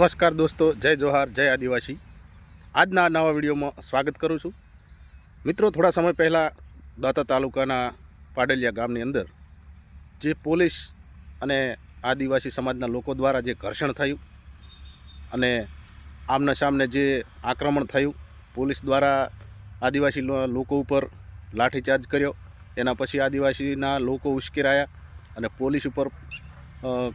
નમસ્કાર દોસ્તો, જય જોહાર, જય આદિવાસી. આજના નવા વિડીયોમાં સ્વાગત કરું છું. મિત્રો, થોડા સમય પહેલાં દાતા તાલુકાના પાડલિયા ગામની અંદર જે પોલીસ અને આદિવાસી સમાજના લોકો દ્વારા જે ઘર્ષણ થયું અને આમના સામને જે આક્રમણ થયું, પોલીસ દ્વારા આદિવાસી લોકો ઉપર લાઠીચાર્જ કર્યો, એના પછી આદિવાસીના લોકો ઉશ્કેરાયા અને પોલીસ ઉપર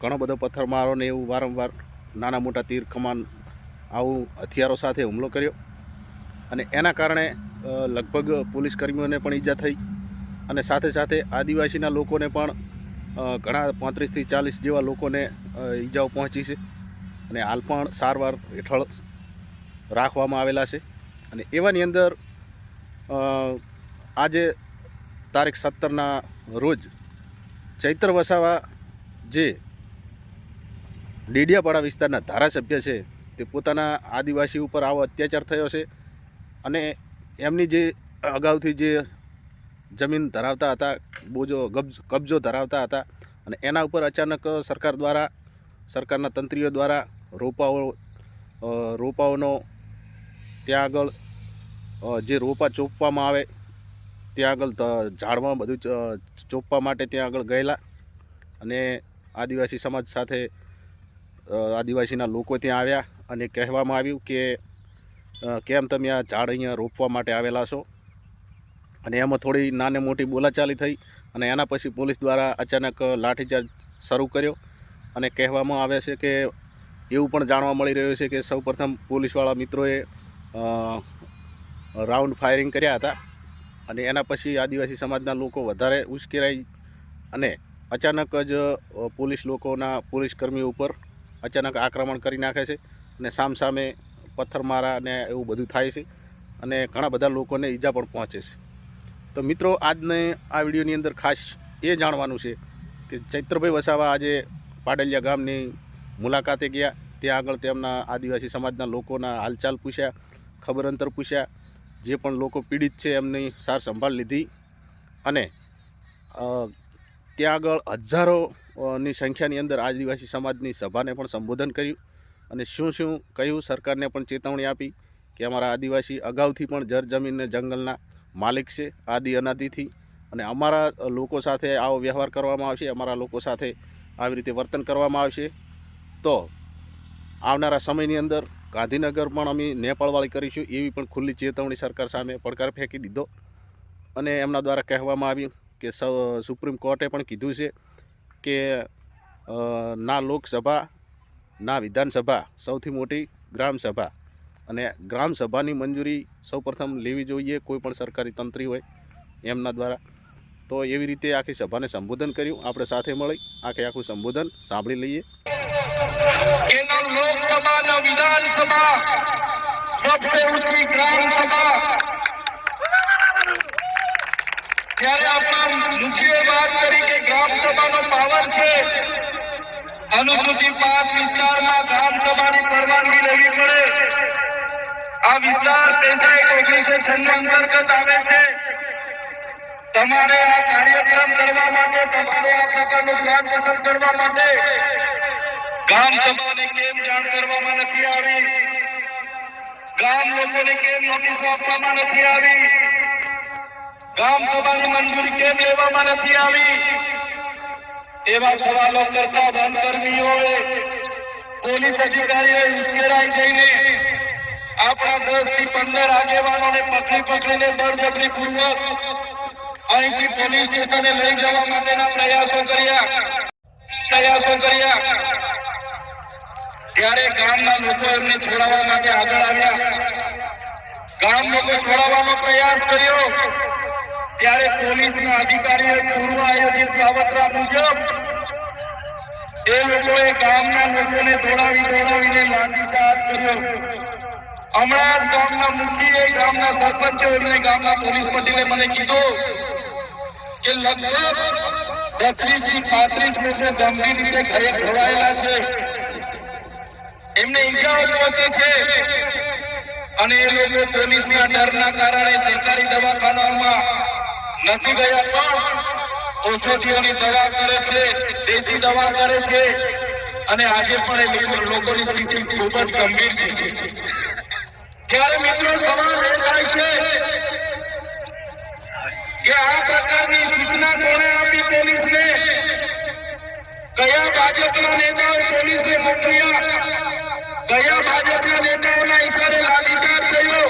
ઘણો બધો પથ્થરમારો ને એવું વારંવાર નાના મોટા તીર કમાન આવું હથિયારો સાથે હુમલો કર્યો અને એના કારણે લગભગ પોલીસ કર્મીઓને પણ ઈજા થઈ અને સાથે સાથે આદિવાસીના લોકોને પણ ઘણા પાંત્રીસથી ચાલીસ જેવા લોકોને ઈજાઓ પહોંચી છે અને હાલ પણ સારવાર હેઠળ રાખવામાં આવેલા છે અને એવાની અંદર આજે તારીખ સત્તરના રોજ ચૈત્ર વસાવા જે ડેડિયાપાડા વિસ્તારના ધારાસભ્ય છે, તે પોતાના આદિવાસી ઉપર આવો અત્યાચાર થયો છે અને એમની જે અગાઉથી જે જમીન ધરાવતા હતા, બોજો કબજો ધરાવતા હતા અને એના ઉપર અચાનક સરકાર દ્વારા, સરકારના તંત્રીઓ દ્વારા રોપાઓ રોપાઓનો ત્યાં આગળ જે રોપા ચોપવામાં આવે, ત્યાં આગળ ઝાડમાં બધું ચોપવા માટે ત્યાં આગળ ગયેલા અને આદિવાસી સમાજ સાથે આદિવાસીના લોકો ત્યાં આવ્યા અને કહેવામાં આવ્યું કે કેમ તમે આ ઝાડ અહીંયા રોપવા માટે આવેલા છો? અને એમાં થોડી નાને મોટી બોલાચાલી થઈ અને એના પછી પોલીસ દ્વારા અચાનક લાઠીચાર્જ શરૂ કર્યો અને કહેવામાં આવે છે કે, એવું પણ જાણવા મળી રહ્યું છે કે સૌપ્રથમ પોલીસવાળા મિત્રોએ રાઉન્ડ ફાયરિંગ કર્યા હતા અને એના પછી આદિવાસી સમાજના લોકો વધારે ઉશ્કેરાઈ અને અચાનક જ પોલીસ લોકોના પોલીસ કર્મીઓ ઉપર અચાનક આક્રમણ કરી નાખે છે અને સામસામે પથ્થરમારા ને એવું બધું થાય છે અને ઘણા બધા લોકોને ઈજા પણ પહોંચે છે. તો મિત્રો, આજને આ વિડીયોની અંદર ખાસ એ જાણવાનું છે કે ચૈત્રભાઈ વસાવા આજે પાડલિયા ગામની મુલાકાતે ગયા. ત્યાં આગળ તેમના આદિવાસી સમાજના લોકોના હાલચાલ પૂછ્યા ખબર અંતર પૂછ્યા, જે પણ લોકો પીડિત છે એમની સાર સંભાળ લીધી અને ત્યાં આગળ હજારોની સંખ્યાની અંદર આદિવાસી સમાજની સભાને પણ સંબોધન કર્યું અને શું શું કહ્યું સરકારને પણ ચેતવણી આપી કે અમારા આદિવાસી અગાઉથી પણ જર જમીન જંગલના માલિક છે, આદિ અનાદિથી. અને અમારા લોકો સાથે આવો વ્યવહાર કરવામાં આવશે, અમારા લોકો સાથે આવી રીતે વર્તન કરવામાં આવશે. તો આવનારા સમયની અંદર ગાંધીનગર પણ અમે નેપાળવાળી કરીશું એવી પણ ખુલ્લી ચેતવણી સરકાર સામે પડકાર ફેંકી દીધો. અને એમના દ્વારા કહેવામાં આવ્યું કે સુપ્રીમ કોર્ટે પણ કીધું છે કે ના લોકસભા, ના વિધાનસભા સૌથી મોટી ગ્રામસભા. અને ગ્રામસભાની મંજૂરી સૌપ્રથમ લેવી જોઈએ કોઈ પણ સરકારી તંત્રી હોય એમના દ્વારા. તો એવી રીતે આખી સભાને સંબોધન કર્યું. આપણે સાથે મળી આખે આખું સંબોધન સાંભળી લઈએ. લોકસભા ન વિધાનસભા સબસે ઊંચી ગ્રામ સભા ત્યારે આપણા મુખ્ય વાત કરી કે ગ્રામ સભાનો પાવર છે. અનુસૂચિત પાંચ વિસ્તારમાં ગ્રામ સભાની પરવાનગી લેવી પડે. આ વિસ્તાર પૈસા એક ઓગણીસો છન્નું અંતર્ગત આવે છે. તમારે આ કાર્યક્રમ કરવા માટે, તમારે આ પ્રકારનું પ્લાન પસંદ કરવા માટે ગામ સભાને કેમ જાણ કરવામાં નથી આવી? ગામ લોકોને કેમ નોટિસો આપવામાં નથી આવી? ગામ સભાની મંજૂરી કેમ લેવામાં નથી આવી? એવા સવાલો કરતા વનકર્મીઓએ, પોલીસ અધિકારીઓએ ઉશ્કેરાઈ જઈને આપણા દસથી પંદર આગેવાનોને પકડી પકડીને બળજબરી પૂર્વક અહીંથી પોલીસ સ્ટેશને લઈ જવા માટેના પ્રયાસો કર્યા. પ્રયાસો કર્યા. ત્યારે ગામના લોકો એમને છોડાવવા માટે આગળ આવ્યા. ગામ લોકો છોડાવવાનો પ્રયાસ કર્યો. ત્યારે પોલીસના અધિકારીઓએ પૂર્વ આયોજિત કાવતરા મુજબ એ લોકોએ ગામના લોકોને દોડાવી દોડાવીને લાઠીચાર્જ કર્યો. હમણાં જ ગામના મુખીએ, ગામના સરપંચે અને ગામના પોલીસ પટેલે મને કીધું કે લગભગ બત્રીસથી પાંત્રીસ લોકો ગંભીર રીતે ઘરે ઘવાયેલા છે. એમને ઈજાઓ પહોંચી છે અને એ લોકો પોલીસના ડરના કારણે સરકારી દવાખાનાઓમાં નથી ગયા પણ ઔષધિઓની દવા કરે છે, દેશી દવા કરે છે. અને આજે પણ એ લોકોની સ્થિતિ ખૂબ જ ગંભીર છે. ત્યારે મિત્રો સવાલ એ થાય છે કે આ પ્રકારની સૂચના કોણે આપી પોલીસને? કયા ભાજપના નેતાઓ પોલીસને મોકલ્યા? કયા ભાજપના નેતાઓના ઈશારે લાઠીચાર્જ થયો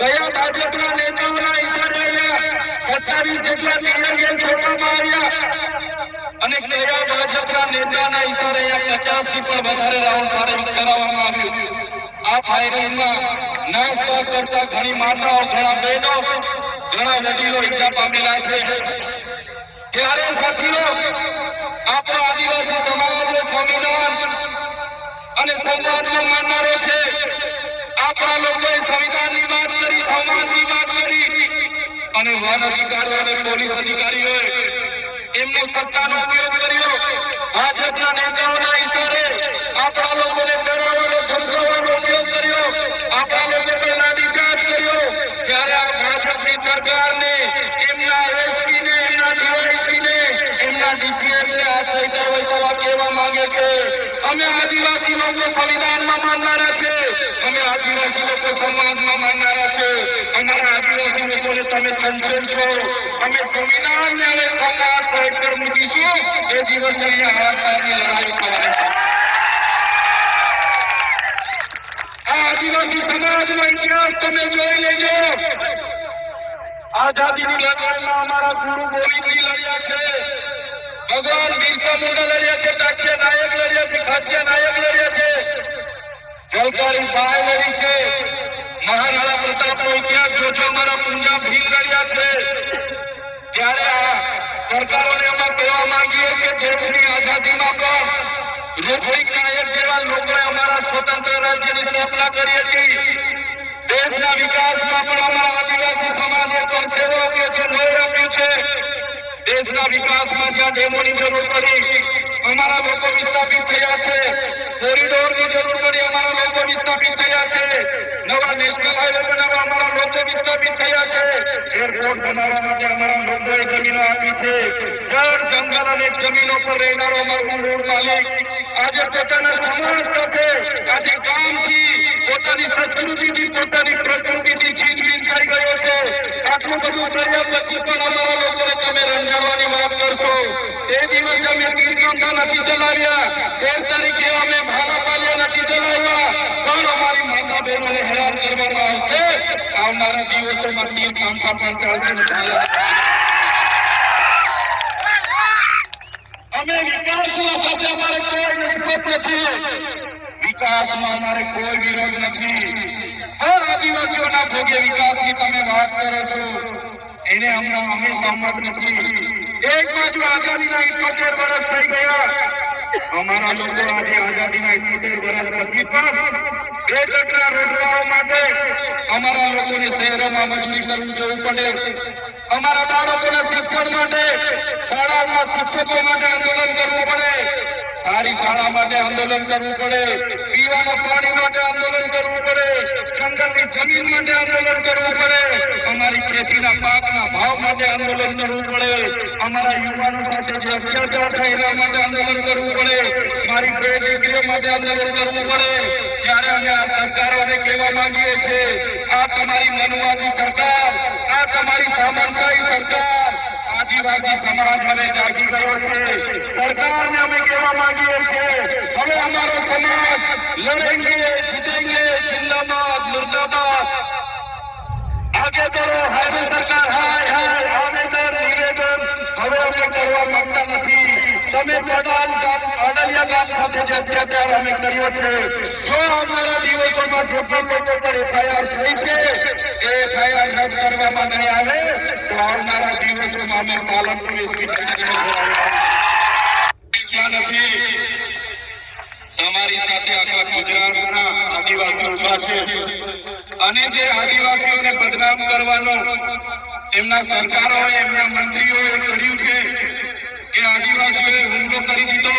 કયા ભાજપના નેતાઓના ઈશારે અહીંયા સત્તાવીસ જેટલા ટીયર ગેસ છોડવામાં આવ્યા અને કયા ભાજપના નેતાના ઈશારે પચાસથી પણ વધારે રાઉન્ડ ફાયરિંગ કરાવવામાં આવ્યું. આ ફાયરિંગમાં નાસભાગ કરતા ઘણી માતાઓ, ઘણા બહેનો, ઘણા વડીલો ઈજા પામેલા છે. ત્યારે સાથીઓ, આપણો આદિવાસી સમાજ સંવિધાન અને સંવાદનો માનનારો છે, આપણા લોકોએ સંવિધાનની વાત કરી, સમાજની વાત કરી અને વન અધિકારીઓ અને પોલીસ અધિકારીઓએ એમનો સત્તાનો ઉપયોગ કર્યો. ભાજપના નેતાઓના ઈશારે આપણા લોકોને ડરાવવાનો, ધમકાવવાનો ઉપયોગ કર્યો. આપણા લોકો પર લાઠીચાર્જ કર્યો. ત્યારે આ ભાજપની સરકારને, એમના એસપી ને એમના ડીવાયસપી એમના ડીસીએમ ને આ ચૈતર વૈસાવા કહેવા માંગે છે. અમે આદિવાસી લોકો સંવિધાનમાં માનનારા છે. અમે આદિવાસી લોકો સમાજમાં માનનારા છે. અમારા આદિવાસી લોકોને તમે છંછેડ છો. અમે સંવિધાનને હવે સમાજ સાહેબ પર મૂકીશું, એ દિવસે અહીંયા હારતાની લડાઈ થવાની આ આદિવાસી સમાજનો ઇતિહાસ તમે જોઈ લેજો. આઝાદીની લડાઈમાં અમારા ગુરુ ગોવિંદજી લડ્યા છે. ભગવાન બિરસા મુંડા લડ્યા છે ટાક્યા નાયક લડ્યા છે ખાદ્ય નાયક લડ્યા છે. જલકારી બાય લડી છે. મહારાણા પ્રતાપનો ઇતિહાસ જોજો, અમારા પૂંજા ભીલ લડ્યા છે. ત્યારે આ સરકારોને અમે કહેવા માંગીએ છીએ, દેશની આઝાદીમાં પણ ઋત્વિક નાયક જેવા લોકોએ અમારા સ્વતંત્ર રાજ્યની સ્થાપના કરી હતી. દેશના વિકાસમાં પણ અમારા આદિવાસી સમાજે પરસેવો આપ્યો છે લોહી આપ્યું છે. દેશના વિકાસમાં જ્યાં ડેમોની જરૂર પડી અમારા લોકો વિસ્થાપિત થયા છે કોરિડોરની જરૂર પડી અમારા લોકો વિસ્થાપિત થયા છે નવા નેશનલ હાઈવે બનાવવા અમારા લોકો વિસ્થાપિત થયા છે એરપોર્ટ બનાવવા માટે અમારા લોકોએ જમીનો આપી છે જળ જંગલ અને જમીનો પર રહેનારો અમારો મૂળ માલિક આજે પોતાના સમાજ સાથે આજે કામથી પોતાની સંસ્કૃતિથી પોતાની પ્રકૃતિથી છીનબીન થઈ ગયો છે આટલું બધું કર્યા પછી પણ અમારા લોકોને તમે રંજાવવાની વાત કરશો. તે દિવસે અમે તીરકાંઠા નથી ચલાવ્યા. તેર તારીખે અમે ભાલાપાલિયા નથી ચલાવ્યા. પણ અમારી માતા બહેનોને હેરાન કરવામાં આવશે. આવનારા દિવસોમાં તીરકાંઠા પણ ચાલશે અમે વિકાસમાં સાથે અમારે કોઈ નિસ્બત નથી. વિકાસમાં અમારે કોઈ વિરોધ નથી. હર આદિવાસીઓના ભોગે વિકાસની તમે વાત કરો છો. એને હમણાં અમે સહમત નથી. એક બાજુ આઝાદીના ઇઠોતેર વર્ષ થઈ ગયા. અમારા લોકો આજે આઝાદીના ઇઠોતેર વર્ષ પછી પણ બે ટકના રોટલાઓ માટે અમારા લોકોને શહેરોમાં મજૂરી કરવું જવું પડે. અમારા બાળકોના શિક્ષણ માટે શાળામાં શિક્ષકો માટે આંદોલન કરવું પડે. સારી શાળા માટે આંદોલન કરવું પડે. પીવાના પાણી માટે આંદોલન કરવું પડે, જંગલની જમીન માટે આંદોલન કરવું પડે, અમારી ખેતીના પાકના ભાવ માટે આંદોલન કરવું પડે, અમારા યુવાનો સાથે જે અત્યાચાર થાય એના માટે આંદોલન કરવું પડે, મારી બે દીકરીઓ માટે આંદોલન કરવું પડે. ત્યારે અમે આ સરકારોને કહેવા માંગીએ છીએ, આ તમારી મનવાદી સરકાર, આ તમારી સામંતશાહી સરકાર આદિવાસી સમાજ હવે જાગી ગયો છે. સરકારને અમે કહેવા માંગીએ છીએ, હવે અમારો સમાજ લડેંગે, જીતેંગે, જિંદાબાદ, મુર્દાબાદ. આગે બઢો હાય સરકાર, હાય હાય આવેદન નિવેદન હવે અમે કરવા માંગતા નથી. તમે પ્રધાન ગામ પાડલિયા ગામ સાથે જે અત્યાચાર અમે કર્યો છે, જો અમારા દિવસોમાં જે પણ લોકો પર એફઆઈઆર થઈ છે, એ એફઆઈઆર રદ કરવામાં નહીં આવે. આવનારા દિવસોમાં અમે પાલનપુર તમારી સાથે આખા ગુજરાતના આદિવાસી ઊભા છે. અને જે આદિવાસીઓને બદનામ કરવાનો એમના સરકારોએ, એમના મંત્રીઓએ કર્યું છે કે આદિવાસીઓએ હુમલો કરી દીધો.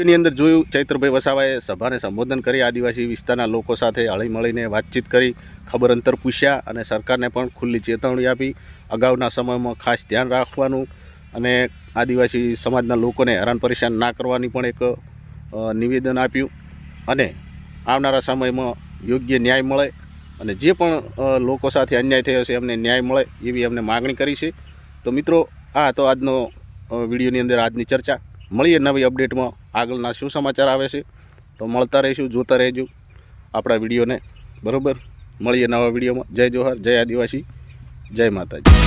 એની અંદર જોયું, ચૈત્રભાઈ વસાવાએ સભાને સંબોધન કરી, આદિવાસી વિસ્તારના લોકો સાથે હળી મળીને વાતચીત કરી ખબર અંતર પૂછ્યા અને સરકારને પણ ખુલ્લી ચેતવણી આપી. અગાઉના સમયમાં ખાસ ધ્યાન રાખવાનું અને આદિવાસી સમાજના લોકોને હેરાન પરેશાન ના કરવાની પણ એક નિવેદન આપ્યું. અને આવનારા સમયમાં યોગ્ય ન્યાય મળે અને જે પણ લોકો સાથે અન્યાય થયો છે એમને ન્યાય મળે એવી અમને માગણી કરી છે. તો મિત્રો આ હતો આજનો વિડીયોની અંદર આજની ચર્ચા. મળીએ નવી અપડેટમાં. આગળના શું સમાચાર આવે છે, તો મળતા રહીશું, જોતા રહેજો આપણા વિડીયોને. બરાબર? મળીએ નવા વિડીયોમાં. જય જોહર, જય આદિવાસી, જય માતાજી.